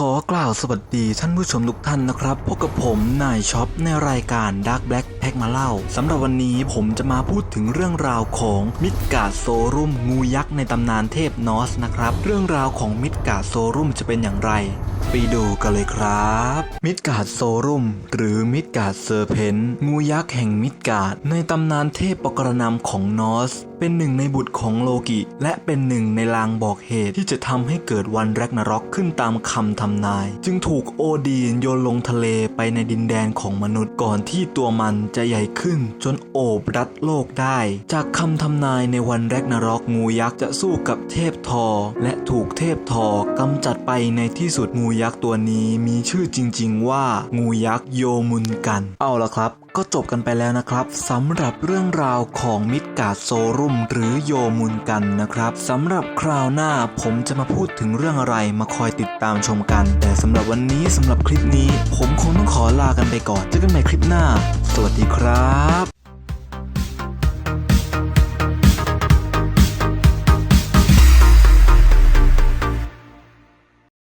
ขอกล่าวสวัสดีท่านผู้ชมทุกท่านนะครับพบกับผมนายช็อปในรายการ Dark Black Pack มาเล่าสำหรับวันนี้ผมจะมาพูดถึงเรื่องราวของมิดการโซรุ่มงูยักษ์ในตำนานเทพนอสนะครับ เรื่องราวของมิดการโซรุ่มจะเป็นอย่างไรไปดูกันเลยครับ มิดการ์ดโซรุม หรือมิดการ์ดเซอร์เพนงูยักษ์แห่งมิดการ์ดในตำนานเทพปกรณำของนอส เป็นหนึ่งในบุตรของโลกิ และเป็นหนึ่งในลางบอกเหตุที่จะทำให้เกิดวันแรกนาร็อกขึ้นตามคำทำนาย จึงถูกโอดีนโยนลงทะเลไปในดินแดนของมนุษย์ก่อนที่ตัวมันจะใหญ่ขึ้น จนโอบรัดโลกได้ จากคำทำนายในวันแรกนาร็อกงูยักษ์จะสู้กับเทพทอ และถูกเทพทอกำจัดไปในที่สุดงููยักษ์ตัวนี้มีชื่อจริง ๆ ว่างูยักษ์โยมุนกัน เอาละครับ ก็จบกันไปแล้วนะครับสำหรับเรื่องราวของมิดการ์ดโซรุ่มหรือโยมุนกันนะครับสำหรับคราวหน้าผมจะมาพูดถึงเรื่องอะไรมาคอยติดตามชมกัน แต่สำหรับวันนี้สำหรับคลิปนี้ ผมคงต้องขอลากันไปก่อนเจอกันใหม่คลิปหน้า สวัสดีครับ